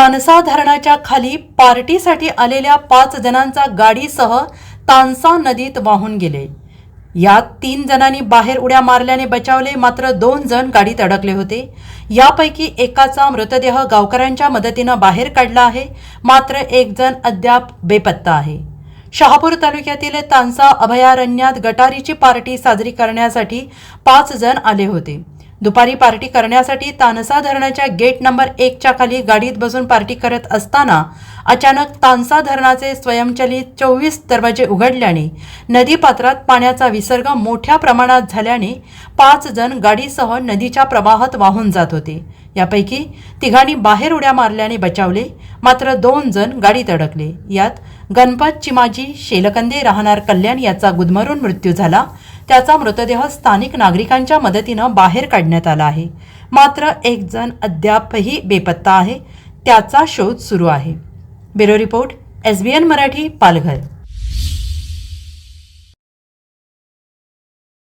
तानसा धरणाच्या खाली पार्टीसाठी आलेल्या पाच जणांचा गाडीसह तानसा नदीत वाहून गेले. यात तीन जणांनी बाहेर उड्या मारल्याने बचावले मात्र दोन जण गाडीत अडकले होते. यापैकी एकाचा मृतदेह गावकऱ्यांच्या मदतीनं बाहेर काढला आहे. मात्र एक जण अद्याप बेपत्ता आहे. शहापूर तालुक्यातील तानसा अभयारण्यात गटारीची पार्टी साजरी करण्यासाठी पाच जण आले होते. दुपारी पार्टी करण्यासाठी तानसा धरणाच्या गेट नंबर एकच्या खाली गाडीत बसून पार्टी करत असताना अचानक तानसा धरणाचे स्वयंचलित चोवीस दरवाजे उघडल्याने नदीपात्रात पाण्याचा विसर्ग मोठ्या प्रमाणात झाल्याने पाच जण गाडीसह नदीच्या प्रवाहात वाहून जात होते. यापैकी तिघांनी बाहेर उड्या मारल्याने बचावले मात्र दोन जण गाडीत अडकले. यात गणपत चिमाजी शेलकंदे राहणार कल्याण याचा गुदमरून मृत्यू झाला. त्याचा मृतदेह स्थानिक नागरिकांच्या मदतीनं बाहेर काढण्यात आला आहे. मात्र एक जण अद्यापही बेपत्ता आहे. त्याचा शोध सुरू आहे. Bureau report S B N Marathi Palghar.